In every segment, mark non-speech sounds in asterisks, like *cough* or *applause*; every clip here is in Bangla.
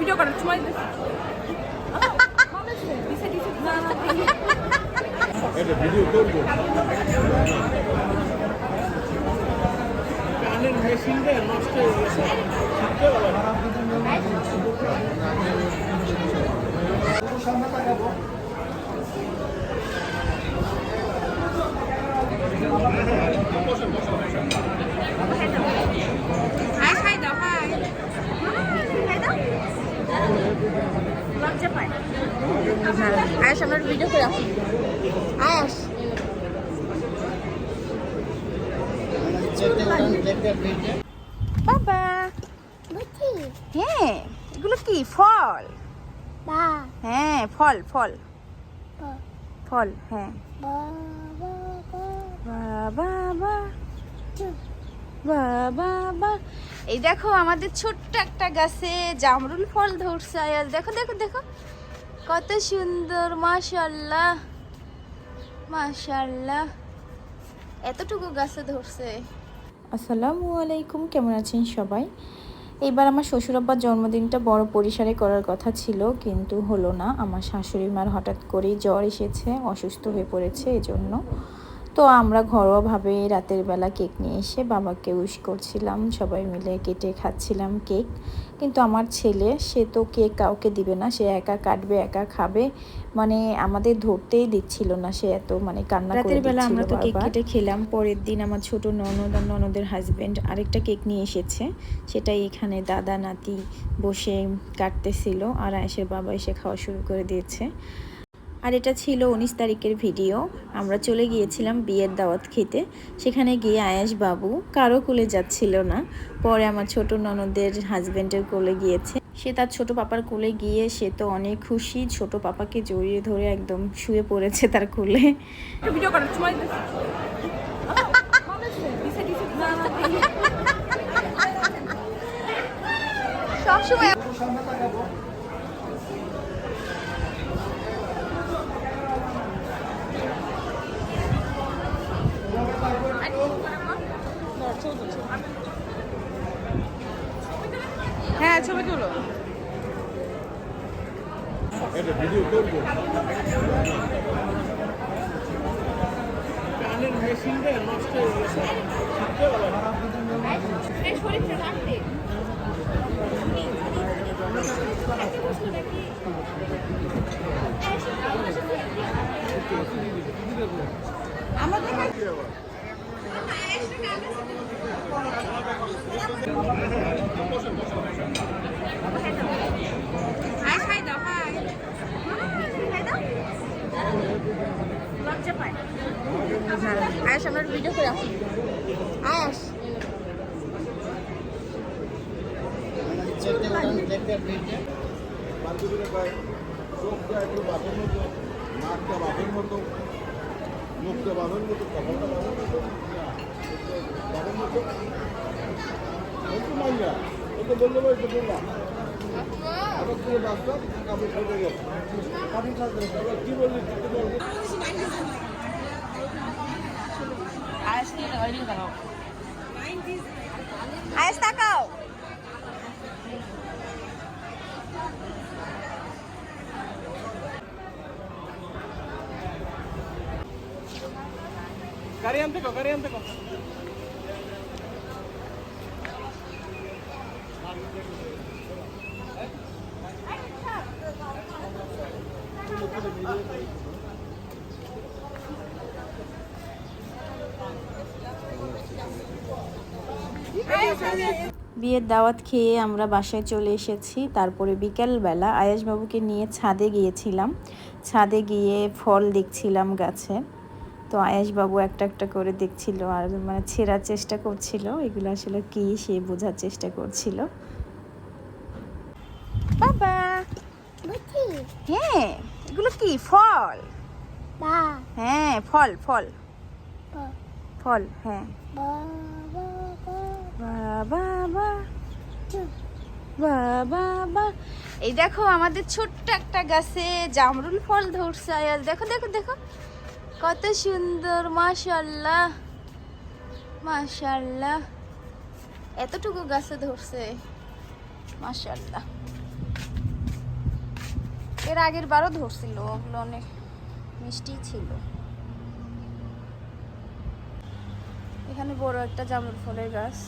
ভিডিও করার সময় ভিডিও করব। কানের মেশিনটা নষ্ট হয়ে গেছে। শিখতে হবে ভিডিও করে আসি। আয়াস। বাবা। হ্যাঁ এগুলো কি? ফল। বা। হ্যাঁ ফল ফল। ফল হ্যাঁ। বাবা এই দেখো আমাদের ছোট্ট একটা গাছে জামরুল ফল ধরছে আয়াল দেখো দেখো দেখো। কত সুন্দর মাশাল্লাহ মাশাল্লাহ এতটুকু গাছে ধরছে। আসসালামু আলাইকুম, কেমন আছেন সবাই? এইবার আমার শ্বশুর আব্বার জন্মদিনটা বড় পরিসরে করার কথা ছিল, কিন্তু হলো না। আমার শাশুড়ি মার হঠাৎ করেই জ্বর এসেছে, অসুস্থ হয়ে পড়েছে, এজন্য তো আমরা ঘরোয়াভাবে রাতের বেলা কেক নিয়ে এসে বাবাকে উইশ করছিলাম সবাই মিলে কেটে খাচ্ছিলাম কেক। কিন্তু আমার ছেলে সে তো কেক কাউকে দিবে না সে একা কাটবে একা খাবে। মানে আমাদের ধরতেই দিচ্ছিল না সে এত মানে কান্না রাতের বেলা আমরা তো কেক কেটে খেলাম পরের দিন আমার ছোট ননদ আর ননদের হাজবেন্ড আরেকটা কেক নিয়ে এসেছে। সেটাই এখানে দাদা নাতি বসে কাটতেছিল আর আয়েশের বাবা এসে খাওয়া শুরু করে দিয়েছে। আর এটা ছিল উনিশ তারিখের ভিডিও। আমরা চলে গিয়েছিলাম বিয়ের দাওয়াত খেতে। সেখানে গিয়ে আয়াস বাবু কারও কোলে যাচ্ছিল না। পরে আমার ছোট ননদের হাজব্যান্ডের কোলে গিয়েছে। সে তার ছোট পাপার কোলে গিয়ে সে তো অনেক খুশি। ছোট পাপাকে জড়িয়ে ধরে একদম শুয়ে পড়েছে তার কোলে। ভিডিও করার সময়। সবসময় হ্যাঁ ছবি তুলো। এটা আয়াস আমরা ভিডিও করে আসি। আয়াস নাকটা বাপের মতো মুখটা বাপের মতো, কপালটা বাপের মতো। আয়াস তাকাও। গাড়ি আনতে কো গাড়ি আনতে কো বিয়ের দাওয়াত খেয়ে আমরা বাসায় চলে এসেছি। তারপরে বিকেলবেলা আয়াসবাবুকে নিয়ে ছাদে গিয়েছিলাম। ছাদে গিয়ে ফল দেখছিলাম গাছে। তো আয়াসবাবু একটা একটা করে দেখছিল আর মানে ছেঁড়ার চেষ্টা করছিল। এগুলো আসলে কি সে বোঝার চেষ্টা করছিল বাবা বুঝি হ্যাঁ এগুলো কি? ফল। হ্যাঁ ফল ফল। ফল হ্যাঁ। বাবা এই দেখো আমাদের ছোট্ট একটা গাছে জামরুল ফল ধরছে আয়াল। দেখো দেখো দেখো। কত সুন্দর মাশাল্লাহ মাশাল্লাহ এতটুকু গাছে ধরছে। মাশাল্লাহ এর আগের বারও ধরছিল, ওগুলো অনেক মিষ্টি ছিল। এখানে বড় একটা জামরুল ফলের গাছ।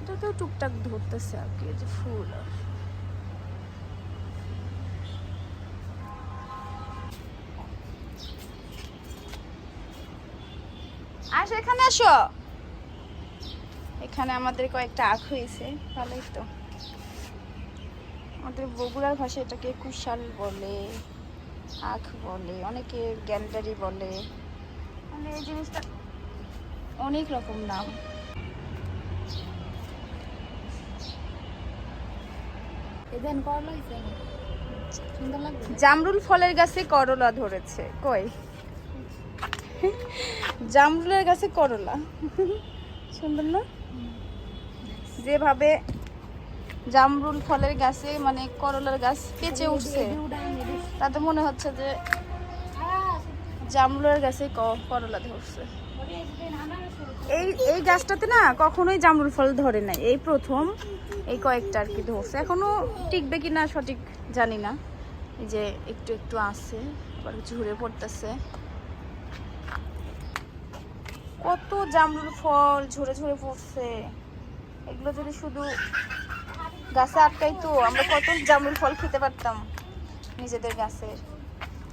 এটাতেও টুকটাক ধরতেছে আর কি যে ফুল আর। এখানে আসো। এখানে আমাদের কয়েকটা আখ হয়েছে, ভালোই তো। আমাদের বগুড়ার ভাষায় এটাকে কুশাল বলে আখ বলে অনেকে গ্যান্ডারি বলে। মানে এই জিনিসটা অনেক রকম নাম। জামরুল ফলের গাছে করলা ধরেছে। কই? জামরুলের গাছে করলা। সুন্দর না? যেভাবে জামরুল ফলের গাছে মানে করলার গাছ পেঁচে উঠছে। তাতে মনে হচ্ছে যে জামরুলের গাছে করলা ধরছে। এই এই গাছটাতে না কখনোই জামরুল ফল ধরে নাই। এই প্রথম, এই কয়েকটা আর কি ধরছে। এখনও টিকবে কি না সঠিক জানি না। যে একটু একটু আছে, আবার ঝুড়ে পড়তেছে। কত জামরুল ফল ঝরে ঝরে পড়ছে। এগুলো যদি শুধু গাছে আটকাই তো, আমরা কত জামরুল ফল খেতে পারতাম নিজেদের গাছের।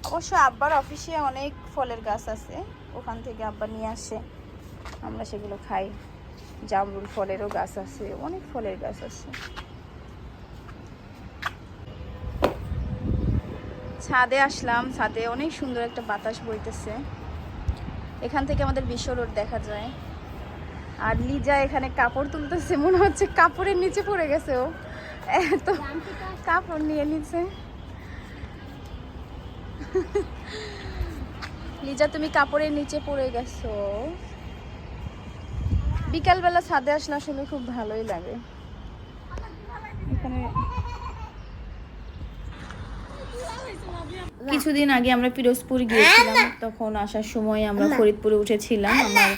অবশ্য আব্বার অফিসে অনেক ফলের গাছ আছে, ওখান থেকে আব্বা নিয়ে আসে, আমরা সেগুলো খাই। জামরুল ফলেরও গাছ আছে, অনেক ফলের গাছ আছে। ছাদে আসলাম, ছাদে অনেক সুন্দর একটা বাতাস বইতেছে। এখান থেকে আমাদের বিশ্ব রোড দেখা যায়। আর লিজা এখানে কাপড় তুলতেছে, মনে হচ্ছে কাপড়ের নিচে পড়ে গেছে ও। এত কাপড় নিয়ে নিচ্ছে লিজা, তুমি কাপড়ের নিচে পড়ে গেছো। বিকালবেলা ছাদে আসলে আসলে খুব ভালোই লাগে। এখানে কিছুদিন আগে আমরা পিরোজপুর গিয়েছিলাম তখন আসার সময় আমরা ফরিদপুরে উঠেছিলাম। আমার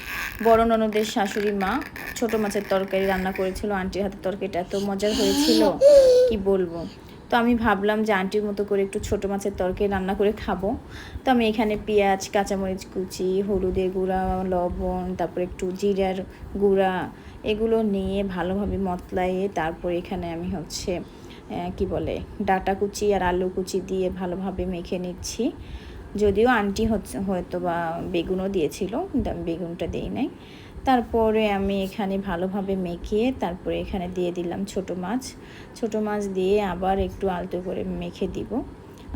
বড় ননদের শাশুড়ি মা ছোট মাছের তরকারি রান্না করেছিল আন্টির হাতের তরকারিটা এত মজার হয়েছিল কি বলব? তো আমি ভাবলাম যে আন্টির মতো করে একটু ছোট মাছের তরকারি রান্না করে খাব। তো আমি এখানে পেঁয়াজ কাঁচামরিচ কুচি হলুদের গুঁড়া লবণ তারপর একটু জিরার গুঁড়া এগুলো নিয়ে ভালোভাবে মতলাইয়ে তারপর এখানে আমি হচ্ছে কি বলে, ডাটা কুচি আর আলু কুচি দিয়ে ভালোভাবে মেখে নিচ্ছি। যদিও আন্টি হচ্ছে, হয়তো বা বেগুনও দিয়েছিল বেগুনটা দিই নাই। তারপরে আমি এখানে ভালোভাবে মেখে তারপরে এখানে দিয়ে দিলাম ছোট মাছ। ছোট মাছ দিয়ে আবার একটু আলতো করে মেখে দিব।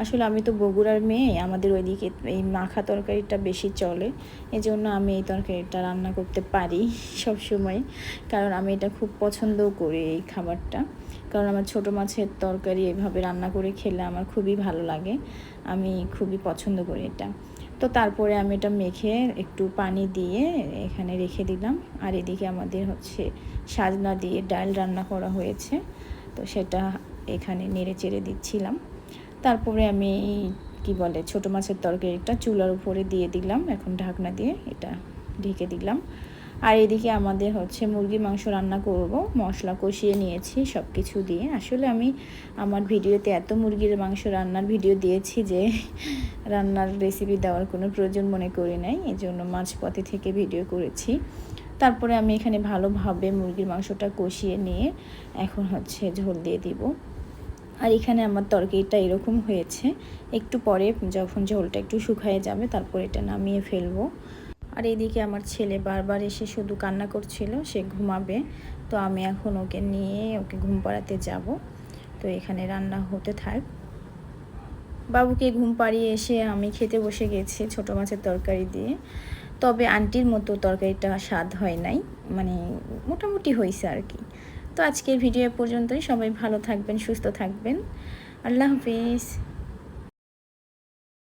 আসলে আমি তো বগুড়ার মেয়ে, আমাদের ওইদিকে এই মাখা তরকারিটা বেশি চলে। এজন্য আমি এই তরকারিটা রান্না করতে পারি *laughs* সব সময় কারণ আমি এটা খুব পছন্দও করি এই খাবারটা। কারণ আমার ছোট মাছের তরকারি এভাবে রান্না করে খেলে আমার খুবই ভালো লাগে। আমি খুবই পছন্দ করি এটা। তো তারপরে আমি এটা মেখে একটু পানি দিয়ে এখানে রেখে দিলাম। আর এদিকে আমাদের হচ্ছে সাজনা দিয়ে ডাল রান্না করা হয়েছে। তো সেটা এখানে নেড়ে চেড়ে দিচ্ছিলাম। তারপরে আমি কি বলে, ছোট মাছের তরকারিটা চুলার উপরে দিয়ে দিলাম, এখন ঢাকনা দিয়ে এটা ঢেকে দিলাম। আর এদিকে আমাদের হচ্ছে মুরগি মাংস রান্না করব, মশলা কষিয়ে নিয়েছি সব কিছু দিয়ে। আসলে আমি আমার ভিডিওতে এত মুরগির মাংস রান্নার ভিডিও দিয়েছি যে রান্নার রেসিপি দেওয়ার কোনো প্রয়োজন মনে করি নাই এই জন্য মাঝপথে থেকে ভিডিও করেছি। তারপরে আমি এখানে ভালোভাবে মুরগির মাংসটা কষিয়ে নিয়ে এখন হচ্ছে ঝোল দিয়ে দিব। আর এখানে আমার তরকারিটা এরকম হয়েছে। একটু পরে যখন ঝোলটা একটু শুকায় যাবে, তারপর এটা নামিয়ে ফেলব। আর এদিকে আমার ছেলে বারবার এসে শুধু কান্না করছিল, সে ঘুমাবে। তো আমি এখন ওকে নিয়ে ওকে ঘুম পাড়াতে যাব। তো এখানে রান্না হতে থাক। বাবুকে ঘুম পাড়িয়ে এসে আমি খেতে বসে গেছি ছোটো মাছের তরকারি দিয়ে। তবে আন্টির মতো তরকারিটা স্বাদ হয় নাই মানে মোটামুটি হয়েছে আর কি। তো আজকের ভিডিও পর্যন্তই। সবাই ভালো থাকবেন সুস্থ থাকবেন। আল্লাহ হাফিজ।